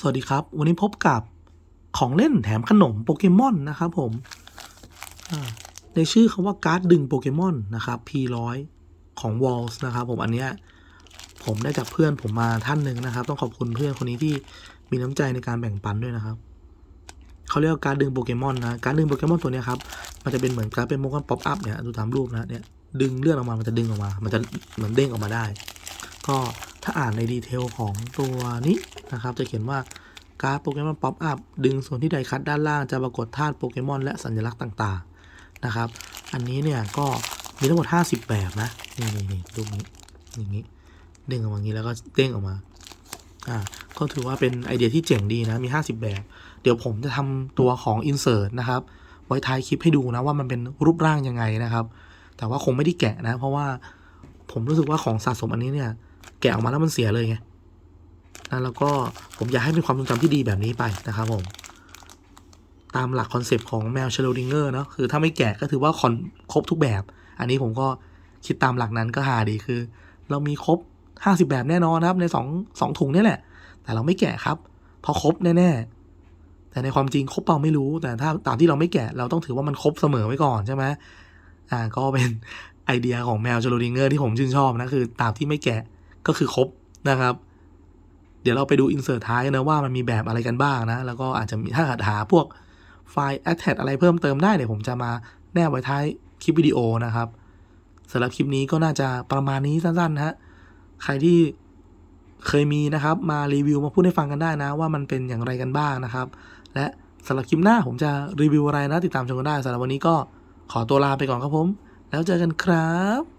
สวัสดีครับ วันนี้พบกับของเล่นแถมขนมโปเกมอนนะครับผมในชื่อคำว่าการ์ดดึงโปเกมอนนะครับ P100 ของ Walls นะครับผมอันเนี้ยผมได้จากเพื่อนผมมาท่านหนึ่งนะครับ ต้องขอบคุณเพื่อนคนนี้ที่มีน้ำใจในการแบ่งปันด้วยนะครับเขาเรียกว่าการ์ดดึงโปเกมอนนะการ์ดดึงโปเกมอนตัวเนี้ยครับมันจะเป็นเหมือนการ์ดเป็นโมกันป๊อปอัพเนี่ยดูตามรูปนะเนี่ยดึงเลื่อนออกมามันจะดึงออกมา มันจะเหมือนเด้งออกมาได้ ก็ถ้าอ่านในดีเทลของตัวนี้ นะครับ จะเขียนว่าการ์ดโปเกมอนป๊อปอัพดึงส่วนที่ไดคัตด้านล่างจะปรากฏธาตุโปเกมอนและสัญลักษณ์ต่างๆนะครับ อันนี้เนี่ยก็มีทั้งหมด 50 แบบนะ นี่นี่นี่รูปนี้อย่างนี้ดึงออกมาอย่างนี้แล้วก็เด้งออกมาอ่าก็ถือว่าเป็นไอเดียที่เจ๋งดีนะมี 50 แบบ เดี๋ยวผมจะทำตัวของ insert นะครับ ไว้ท้ายคลิปให้ดูนะว่ามันเป็นรูปร่างยังไงนะครับ แต่ว่าคงไม่ได้แกะนะ เพราะว่าผมรู้สึกว่าของสะสมอันนี้เนี่ย แกะออกมาแล้วมันเสียเลยไง นะแล้วก็ผมอยากให้เป็นความทรงจำที่ดีแบบนี้ไปนะครับผม ตามหลักคอนเซปต์ของแมวเชลดิงเกอร์เนาะคือถ้าไม่แกะก็ถือว่าคอนครบทุกแบบ อันนี้ผมก็คิดตามหลักนั้นก็หาดีคือ เรามีครบ 50 แบบแน่นอนนะครับในสองสองถุงนี่แหละ แต่เราไม่แกะครับเพราะครบแน่ๆ แต่ในความจริงครบเปล่าไม่รู้ แต่ถ้าตามที่เราไม่แกะเราต้องถือว่ามันครบเสมอไว้ก่อนใช่ไหมอ่าก็เป็นไอเดียของแมวเชลดิงเกอร์ที่ผมชื่นชอบนะคือตามที่ไม่แกะก็คือครบนะครับ เดี๋ยวเราไปดูอินเสิร์ตท้ายนะว่ามันมีแบบอะไรกันบ้างนะ แล้วก็อาจจะมีถ้าหาพวกไฟล์ attach อะไรเพิ่มเติมได้เดี๋ยวผมจะมาแนบไว้ท้ายคลิปวิดีโอนะครับสำหรับคลิปนี้ก็น่าจะประมาณนี้สั้นๆนะฮะใครที่เคยมีนะครับมารีวิวมาพูดให้ฟังกันได้นะ ว่ามันเป็นอย่างไรกันบ้างนะครับ และสำหรับคลิปหน้าผมจะรีวิวอะไรนะติดตามชมกันได้สำหรับวันนี้ก็ขอตัวลาไปก่อนครับผม แล้วเจอกันครับ